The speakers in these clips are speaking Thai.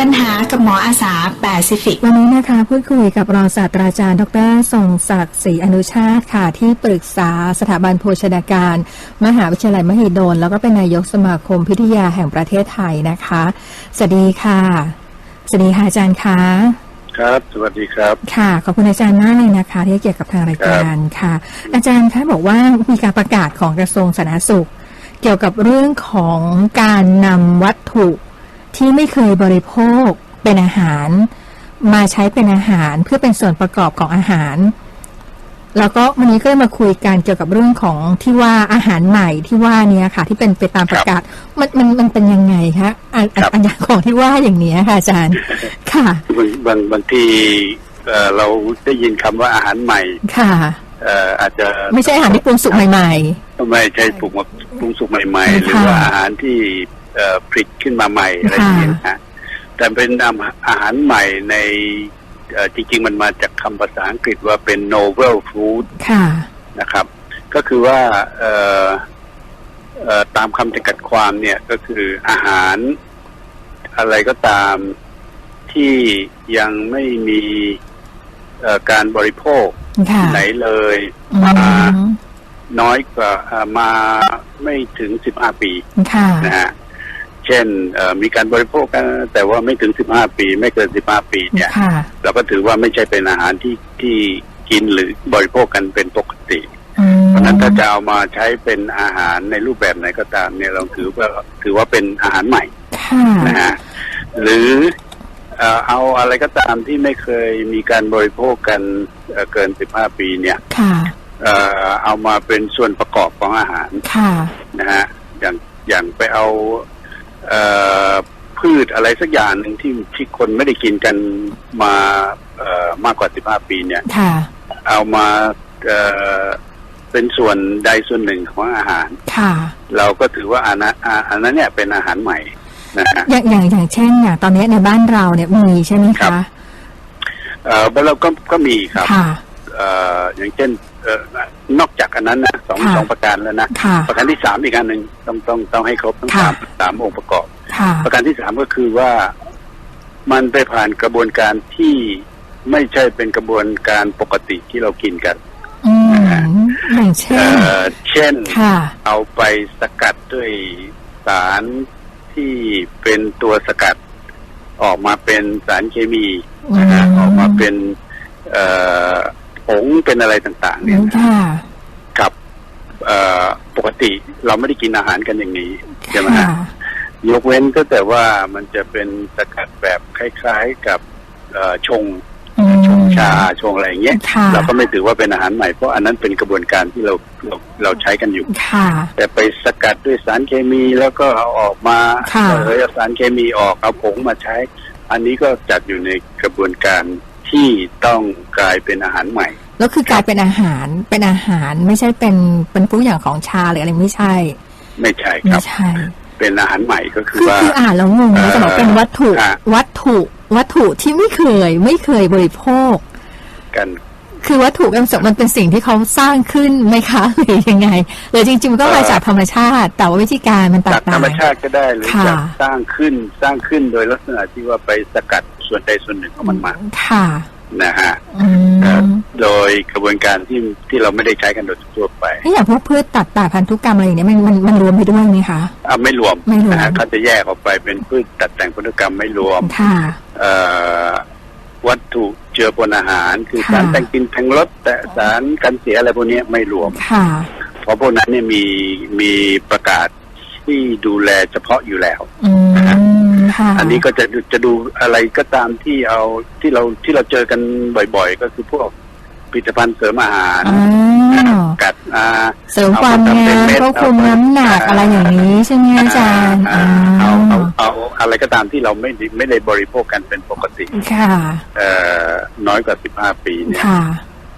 ปัญหากับหมออาสาแปซิฟิก วันนี้นะคะพูดคุยกับรองศาสตราจารย์ ดรทรงศักดิ์ศรีอนุชาติค่ะ ที่ปรึกษาสถาบันโภชนาการ มหาวิทยาลัยมหิดล แล้วก็เป็นนายกสมาคมพิทยาแห่งประเทศไทยนะคะ สวัสดีค่ะ สวัสดีค่ะอาจารย์คะครับ สวัสดีครับ ค่ะ ขอบคุณอาจารย์มากเลยนะคะ ที่ให้เกี่ยวกับทางรายการค่ะ อาจารย์คะบอกว่ามีการประกาศของกระทรวงสาธารณสุข เกี่ยวกับเรื่องของการนำวัตถุ ที่ไม่เคยบริโภคเป็นอาหาร มาใช้เป็นอาหารเพื่อเป็นส่วนประกอบของอาหาร แล้วก็วันนี้ก็เลยมาคุยกันเกี่ยวกับเรื่องของที่ว่าอาหารใหม่ที่ว่าเนี้ยค่ะ ที่เป็นไปตามประกาศมันมันมันเป็นยังไงคะอันอันครับอันอย่างของที่ว่าอย่างเนี้ยค่ะอาจารย์ ค่ะบางบางบางทีเอ่อเราได้ยินคำว่าอาหารใหม่ ค่ะเอ่ออาจจะไม่ใช่อาหารที่ปรุงสุกใหม่ไม่ใช่ปรุงมาปรุงสุกใหม่ ๆ หรือค่ะว่าอาหารที่เอ่อ ผลิตขึ้นมาใหม่อะไรอย่างเงี้ยนะฮะแต่เป็นอาหารใหม่ในเอ่อจริง ๆ มันมาจากคำภาษาอังกฤษว่าเป็น novel food ๆค่ะนะครับ ก็คือว่าเอ่อเอ่อตามคำจำกัดความเนี่ยก็คืออาหารอะไรก็ตามที่ยังไม่มีเอ่อการบริโภคค่ะไหนเลยอืมามน้อยกว่าเอ่อมาไม่ถึง15ปีค่ะนะฮะเช่นเอ่อมีการบริโภคกันแต่ว่าไม่ถึง15ปี ไม่เกิน15ปีเนี่ยค่ะเราก็ถือว่าไม่ใช่เป็นอาหารที่ที่กินหรือบริโภคกันเป็นปกติอืมเพราะฉะนั้นถ้าจะเอามาใช้เป็นอาหารในรูปแบบไหนก็ตามเนี่ยเราถือว่าถือว่าเป็นอาหารใหม่ค่ะนะฮะหรือเอ่อเอาอะไรก็ตามที่ไม่เคยมีการบริโภคกันเอ่อเกิน15ปีเนี่ยค่ะเอ่อเอามาเป็นส่วนประกอบของอาหารค่ะนะฮะอย่างอย่างไปเอาเอ่อ พืชอะไรสักอย่างหนึ่งที่ที่คนไม่ได้กินกันมาเอ่อมากกว่า15ปีเนี่ยค่ะเอามาเอ่อเป็นส่วนใดส่วนหนึ่งของอาหารค่ะเราก็ถือว่าอันนั้นอ่าอันนั้นเนี่ยเป็นอาหารใหม่นะฮะอย่างอย่างอย่างเช่นอย่างตอนนี้ในบ้านเราเนี่ยมีใช่ไหมครัคะบเอ่อแล้วเราก็ก็มีครับค่ะเอ่ออย่างเช่นเอ่อ นอกจากอันนั้นนะสองค่ะสองประการแล้วนะค่ะประการที่สามอีกอันหนึ่งต้องต้องต้องให้ครบทั้งค่ะสามสามองค์ประกอบค่ะประการที่สามก็คือว่ามันไปผ่านกระบวนการที่ไม่ใช่เป็นกระบวนการปกติที่เรากินกันอืมอย่างเช่เอ่นอเช่นค่ะเอาไปสกัดด้วยสารที่เป็นตัวสกัด ออกมาเป็นสารเคมีนะฮะอืมออกมาเป็นเอ่อผ งเป็นอะไรต่างๆ เนี่ยนะค่ะกับปกติเราไม่ได้กินอาหารกันอย่างนี้ใช่ไหมคะฮะยกเว้นก็แต่ว่ามันจะเป็นสกัดแบบคล้ายๆกับชงชงชาชงอะไรอย่างเงี้ยเราก็ไม่ถือว่าเป็นอาหารใหม่เพราะอันนั้นเป็นกระบวนการที่เราเราเราใช้กันอยู่แต่ไปสกัดด้วยสารเคมีแล้วก็เอาออกมาเออเอาสารเคมีออกเอาผงมาใช้ อันนี้ก็จัดอยู่ในกระบวนการ ที่ต้องกลายเป็นอาหารใหม่ แล้วคือกลายเป็นอาหารเป็นอาหารไม่ใช่เป็นเป็นผู้อย่างของชาหรืออะไรไม่ใช่ ไม่ใช่คไม่รับใช่เป็นอาหารใหม่ก็คือคือว่าคืออ่านแล้วงงนะเอ่อจะบอกเป็นวัตถุอะวัตถุวัตถุที่ไม่เคยไม่เคยบริโภค กัน คือวัตถุเป็นมันเป็นสิ่งที่เขาสร้างขึ้นไหมคะหรือยังไงหรือจริง ๆ มันก็มาจากธรรมชาติ แต่ว่าวิธีการมันแตจากกต่าธรงรมชาติก็ได้หรือค่ะจากสร้างขึ้นสร้างขึ้นโดยลักษณะที่ว่าไปสกัด ส่วนใดส่วนหนึ่งของมันมาค่ะนะฮะอืเอ่อมโดยกระบวนการที่ที่เราไม่ได้ใช้กันโดยทั่วไปนี่อย่างพวกพืชตัดแต่พันธุกรรมอะไรอย่างเนี้ยมันมันมันรวมไปด้วยไหมคะอะไม่รวมไม่รวมนะฮะเขาจะแยกออกไปเป็นพืชตัดแต่งพันธุกรรมไม่รวมค่ะเอ่อวัตถุเจือปนอาหาร คือค่ะสารแต่งกลินแต่งรสแต่สารกันเสียอะไรพวกนี้ไม่รวมค่ะเพราะพวกนั้นเนี่ยมีมีประกาศที่ดูแลเฉพาะอยู่แล้วอืมค่ะ อันนี้ก็จะจะดูอะไรก็ตามที่เอาที่เราที่เราเจอกันบ่อย ๆ ก็คือพวกผลิตภัณฑ์เสริมอาหารอ๋อกัดอ่าเสริมความงามควบคุมน้ำหนักอะไรอย่างนี้ใช่ไหมอาจารย์อ่าเอาเอาเอาอะไรก็ตามที่เราไม่ได้ไม่ได้บริโภคกันเป็นปกติค่ะเอ่อน้อยกว่า15ปีเนี่ยค่ะ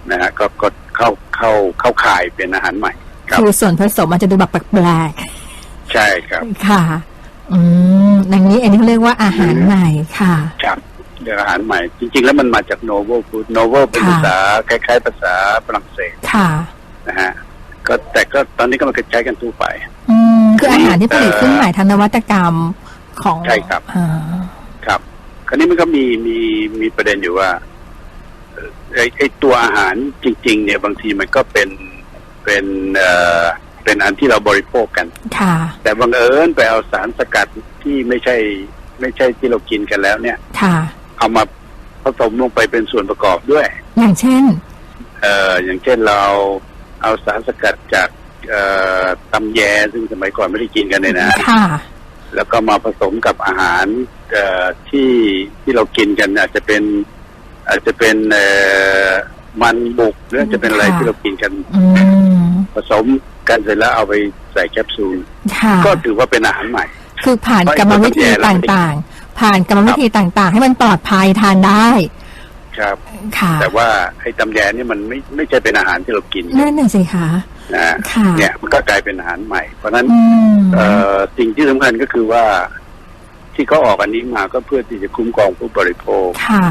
นะฮะก็ก็เข้าเข้าเข้าข่ายเป็นอาหารใหม่ครับคือส่วนผสมมันจะดูแบบแปลกใช่ครับๆค่ะ อืมอย่างนี้อันนี้เขาเรียกว่าอาหารใหม่ค่ะครับเรื่องอาหารใหม่ จริง ๆ แล้วมันมาจาก novel food novel เป็นค่ะภาษาคล้าย ๆ ภาษาฝรั่งเศสค่ะนะฮะก็แต่ก็ตอนนี้ก็มันใช้กันทั่วไป อืมคืออาหารที่ผลิตขึ้นใหม่ทางนวัตกรรมของใช่ครับอ่าครับราวนี้มันก็มีมีมีประเด็นอยู่ว่าเอ่อไอ้ไอ้ตัวอาหารจริง ๆ เนี่ยบางทีมันก็เป็นเป็นเอ่อ เป็นอันที่เราบริโภคกันค่ะแต่บังเอิญไปเอาสารสกัดที่ไม่ใช่ ไม่ใช่ที่เรากินกันแล้วเนี่ยค่ะเอามาผสมลงไปเป็นส่วนประกอบด้วย อย่างเช่น เอ่ออย่างเช่นเราเอาสารสกัดจากเอ่อตำแยซึ่งสมัยก่อนไม่ได้กินกันเลยนะค่ะ แล้วก็มาผสมกับอาหารเอ่อที่ที่เรากินกันอาจจะเป็นอาจจะเป็นเอ่อมันบุกหรืออาจจะเป็นอะไรค่ะที่เรากินกันอืมผสม กันเสร็จแล้วเอาไปใส่แคปซูลค่ะก็ถือว่าเป็นอาหารใหม่ คือผ่านกรรมวิธีต่างๆ ผ่านกรรมวิธีต่างๆ ให้มันปลอดภัยทานได้ ครับค่ะแต่ว่าไอ้ตำแยนี่มันไม่ไม่ใช่เป็นอาหารที่เรากินนั่นน่ะสิคะนะค่ะเนี่ยมันก็กลายเป็นอาหารใหม่ เพราะฉะนั้นอืมเอ่อสิ่งที่สำคัญก็คือว่าที่เขาออกอันนี้มาก็เพื่อที่จะคุ้มครองผู้บริโภคค่ะ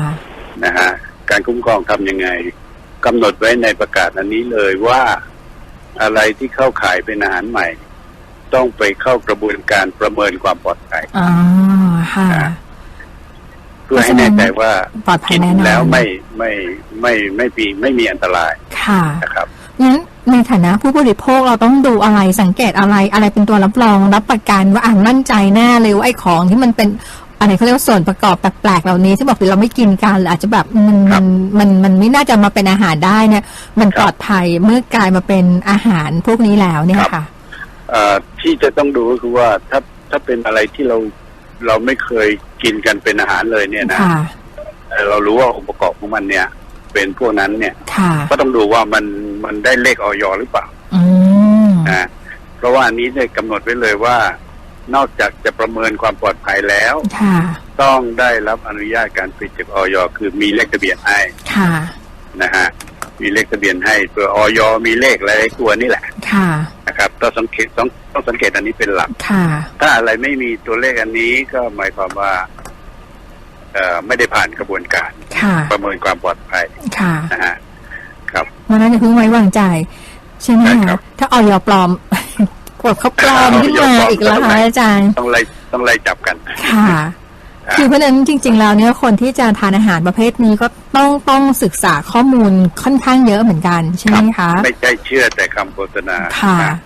นะฮะการคุ้มครองทำยังไงกำหนดไว้ในประกาศอันนี้เลยว่า อะไรที่เข้าข่ายเป็นอาหารใหม่ ต้องไปเข้ากระบวนการประเมินความปลอดภัยอ๋อค่ะอ่าเพื่อให้แน่ใจว่าปลอดภัยกินแน่นอนแล้วไม่ไม่ไม่ไม่ปีไม่มีอันตราย ค่ะนะครับงั้นในฐานะผู้บริโภคเราต้องดูอะไรสังเกตอะไรอะไรเป็นตัวรับรองรับประกันว่าอ่านมั่นใจแน่เลยว่าไอ้ของที่มันเป็น อะไรเขาเรียกว่าส่วนประกอบแปลกๆเหล่านี้ที่บอกว่าเราไม่กินกันหรืออาจจะแบบมันครัมับนมันมันไม่น่าจะมาเป็นอาหารได้เนี่ยมันครับปลอดภัยเมื่อกลายมาเป็นอาหารพวกนี้แล้วเนี่ยครับค่ะเอ่อที่จะต้องดูก็คือว่าถ้าถ้าเป็นอะไรที่เราเราไม่เคยกินกันเป็นอาหารเลยเนี่ยนะค่ะเอ่อเรารู้ว่าองค์ประกอบของมันเนี่ย เป็นพวกนั้นเนี่ยค่ะก็ต้องดูว่ามันมันได้เลขออยหรือเปล่าอืมนะเพราะว่าอันนี้เนี่ยกำหนดไว้เลยว่า นอกจากจะประเมินความปลอดภัยแล้ว ค่ะ ต้องได้รับอนุญาตการผลิตจากออยคือมีเลขทะเบียนให้ค่ะ นะฮะมีเลขทะเบียนให้เพื่อออยมีเลขอะไรตัวนี่แหละ ค่ะ นะครับต้องสังเกตต้องต้องสังเกตอันนี้เป็นหลัก ค่ะ ถ้าอะไรไม่มีตัวเลขอันนี้ก็หมายความว่าเอ่อไม่ได้ผ่านกระบวนการ ค่ะ ประเมินความปลอดภัยค่ะนะฮะครับ วันนั้นอย่าเพิ่งไว้วางใจ ใช่ไหมใช่ครัคะบ ถ้าออยปลอม กดเขาปลอมขึ้นมาอีกแล้วค่ะอาจารย์ ต้องไล่ต้องไล่จับกัน ค่ะคือเพราะฉะนั้นจริง ๆ แล้วเนี่ยคนที่จะทานอาหารประเภทนี้ก็ต้องต้องศึกษาข้อมูลค่อนข้างเยอะเหมือนกันใช่ไหมคะ ไม่ใช่เชื่อแต่คำโฆษณาค่ะนะ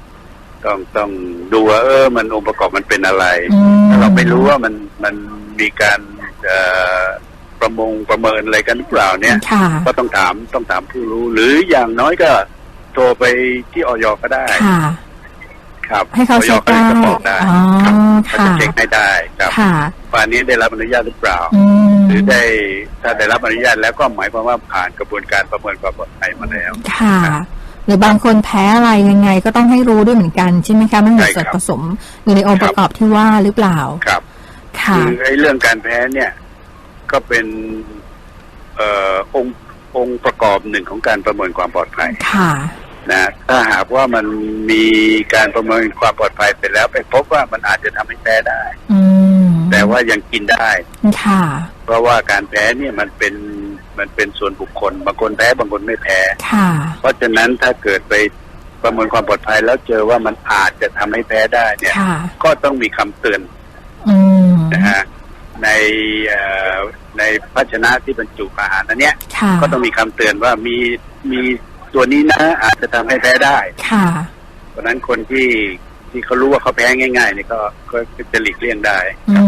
ต้องต้องดูว่าเออ มันองค์ประกอบมันเป็นอะไรอืมถ้าเราไม่รู้ว่ามันมันมีการเอ่อประมงประเมินอะไรกันหรือเปล่าเนี่ยค่ะก็ต้องถามต้องถามผู้รู้ หรืออย่างน้อยก็โทรไปที่ออยก็ได้ ค่ะครับให้เขาออยเช็คก็ได้จะบอกได้อ๋อครับเขาค่ะจะเช็คให้ได้ครับค่ะว่าอันนี้ได้รับอนุญาตหรือเปล่าอืมหรือได้ถ้าได้รับอนุญาตแล้วก็หมายความว่าผ่านกระบวนการประเมินความปลอดภัยมาแล้ว ค่ะ หรือบางคนแพ้อะไรยังไงก็ต้องให้รู้ด้วยเหมือนกันใช่ไหมคะมันมีใช่ครับส่วนผสมอยู่ในองค์ประกอบที่ว่าหรือเปล่าครับ ค่ะคือไอ้เรื่องการแพ้เนี่ย ก็เป็นเอ่อองค์องค์ประกอบหนึ่งของการประเมินความปลอดภัยค่ะ นะถ้าหากว่ามันมีการประเมินความปลอดภัยไปแล้ว ไปพบว่ามันอาจจะทำให้แพ้ได้อืมแต่ว่ายังกินได้ค่ะ เพราะว่าการแพ้เนี่ยมันเป็นมันเป็นส่วนบุคคล บางคนแพ้บางคนไม่แพ้ค่ะเพราะฉะนั้นถ้าเกิดไปประเมินความปลอดภัยแล้วเจอว่ามันอาจจะทำให้แพ้ได้เนี่ยค่ะก็ต้องมีคำเตือนอืมนะฮะในเอ่อในภาชนะที่บรรจุอาหารอันเนี้ยค่ะก็ต้องมีคำเตือนว่ามีมี ตัวนี้นะ อาจจะทำให้แพ้ได้ค่ะเพราะฉะนั้นคนที่ที่เขารู้ว่าเขาแพ้ง่ายๆนี่ก็ก็ก็จะหลีกเลี่ยงได้อื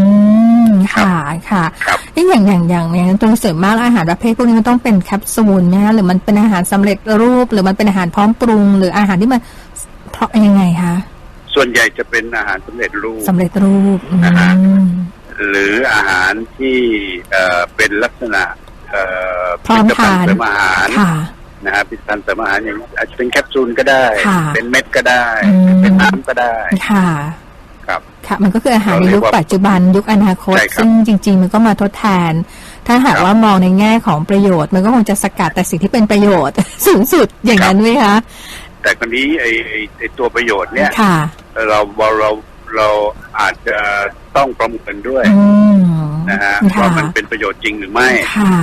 มค่ะค่ะครับเอ้อย่างอย่างอย่างอย่างตัวเสริมมากแล้วอาหารประเภทพวกนี้มันต้องเป็นแคปซูลไหมคะหรือมันเป็นอาหารสำเร็จรูป หรือมันเป็นอาหารพร้อมปรุง หรืออาหารที่มันเพราะยังไงคะส่วนใหญ่จะเป็นอาหารสำเร็จรูปสำเร็จรูปอืนะฮะมหรืออาหารที่เอ่อเป็นลักษณะเอ่อพร้อมผลิตภัณฑ์ทานเสริมอาหารค่ะ นะฮะผลิตภัณฑ์เสริมอาหารอย่างอาจจะเป็นแคปซูลก็ได้ค่ะเป็นเม็ดก็ได้อืมเป็นน้ำก็ได้ค่ะครับค่ะมันก็คืออาหารในเราเรียุยคกว่าปัจจุบันยุคอนาคตใช่ครับซึ่งจริง ๆ มันก็มาทดแทน ถ้าหากครับว่ามองในแง่ของประโยชน์ มันก็คงจะสกัดแต่สิ่งที่เป็นประโยชน์สูงสุดอย่างนั้นไหมคะแต่คนนี้ไอ้ไอ้ไอ้ตัวประโยชน์เนี่ยค่ะเราเราเราอาจจะต้องประเมินด้วยอืมนะฮะค่ะว่ามันเป็นประโยชน์จริงหรือไม่ค่ะ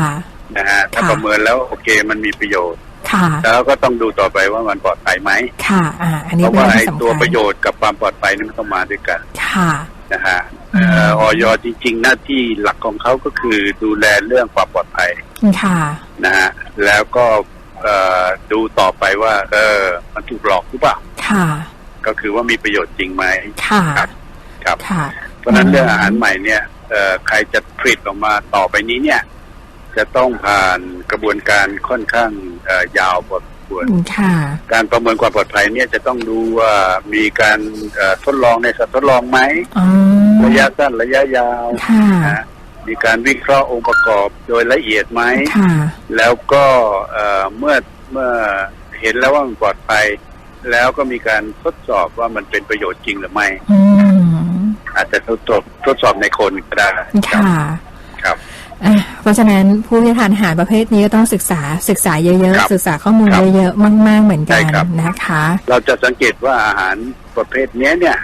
นะฮะถ้าค่ะประเมินแล้วโอเคมันมีประโยชน์ ค่ะแล้วก็ต้องดูต่อไปว่ามันปลอดภัยไหมค่ะ อ่า อันนี้เพราะเป็นว่าเรื่องไอ้ที่สำตัวคัญประโยชน์กับความปลอดภัยนี่มันต้องมาด้วยกัน ค่ะนะฮะเอ่อออยจริง ๆ หน้าที่หลักของเขาก็คือดูแลเรื่องความปลอดภัย ค่ะนะฮะแล้วก็เอ่อดูต่อไปว่า เออ มันถูกหลอกหรือเปล่าค่ะ ก็คือว่ามีประโยชน์จริงไหมค่ะครับครับค่ะเพราะฉะนั้นเรื่องอาหารใหม่เนี่ยเอ่อใครจะผลิตออกมาต่อไปนี้เนี่ย จะต้องผ่านกระบวนการค่อนข้างเอ่อยาวพอสมควรค่ะการประเมินความปลอดภัยเนี่ยจะต้องดูว่ามีการเอ่อทดลองในสัตว์ทดลองไหมอ๋อระยะสั้นระยะยาวค่ะนะมีการวิเคราะห์องค์ประกอบโดยละเอียดไหมค่ะแล้วก็เอ่อเมื่อเมื่อเห็นแล้วว่ามันปลอดภัย แล้วก็มีการทดสอบว่ามันเป็นประโยชน์จริงหรือไม่อืมอาจจะทดสอบทดสอบในคนก็ได้รับค่ะครับอะ เพราะฉะนั้นผู้ที่ทานอาหารประเภทนี้ก็ต้องศึกษาศึกษาเยอะครับๆศึกษาข้อมูลครับเยอะๆ มาก ๆ เหมือนกันใช่ครับนะคะ เราจะสังเกตว่าอาหารประเภทเนี้ยเนี่ย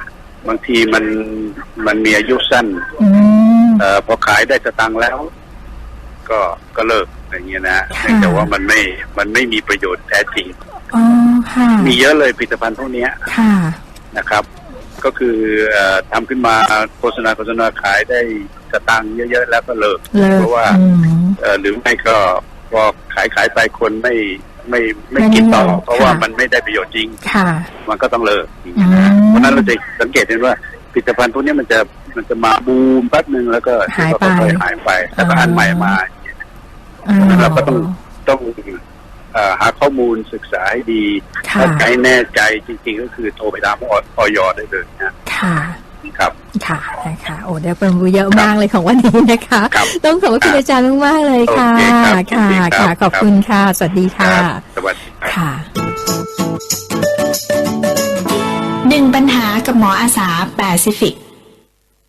บางทีมันมันมีอายุสั้นอืมเอ่อพอขายได้สตังค์แล้ว ก็ก็เลิกอย่างเงี้ยนะค่ะเนื่องจากว่ามันไม่มันไม่มีประโยชน์แท้จริงอ๋อค่ะมีเยอะเลยผลิตภัณฑ์พวกเนี้ยค่ะนะครับ ก็คือเอ่อทำขึ้นมาโฆษณาโฆษณาขายได้ สตังค์เยอะๆแล้วก็เลิกเลิกเพราะว่าอืม เอ่อหรือไม่ก็พอขายขายไปคนไม่ไม่ไม่ไม่กินต่อนิยมเพราะว่าค่ะ มันไม่ได้ประโยชน์จริง ค่ะ มันก็ต้องเลิกอย่างเงี้ยนะอืมเพราะฉะนั้นเราจะสังเกตเห็นว่าผลิตภัณฑ์พวกนี้มันจะมันจะมาบูมแป๊บหนึ่งแล้วก็หายไปค่อยๆหายไปแล้วก็อ๋ออัอันใหม่มาอ๋อ เราก็ต้องต้องเอ่อหาข้อมูลศึกษาให้ดีค่ะ ถ้าใครแน่ใจจริงๆ ก็คือโทรไปตามออยได้เลยนะค่ะ ครับค่ะนะคะโอ้ได้ความรู้เยอะมากเลยของวันนี้นะคะครับต้องขอบคุณอาจารย์มากๆเลยค่ะโอเคครับค่ะยินดีครับค่ะขอบคุณค่ะ สวัสดีค่ะครับสวัสดีครับค่ะหนึ่งปัญหากับหมออาสาแปซิฟิก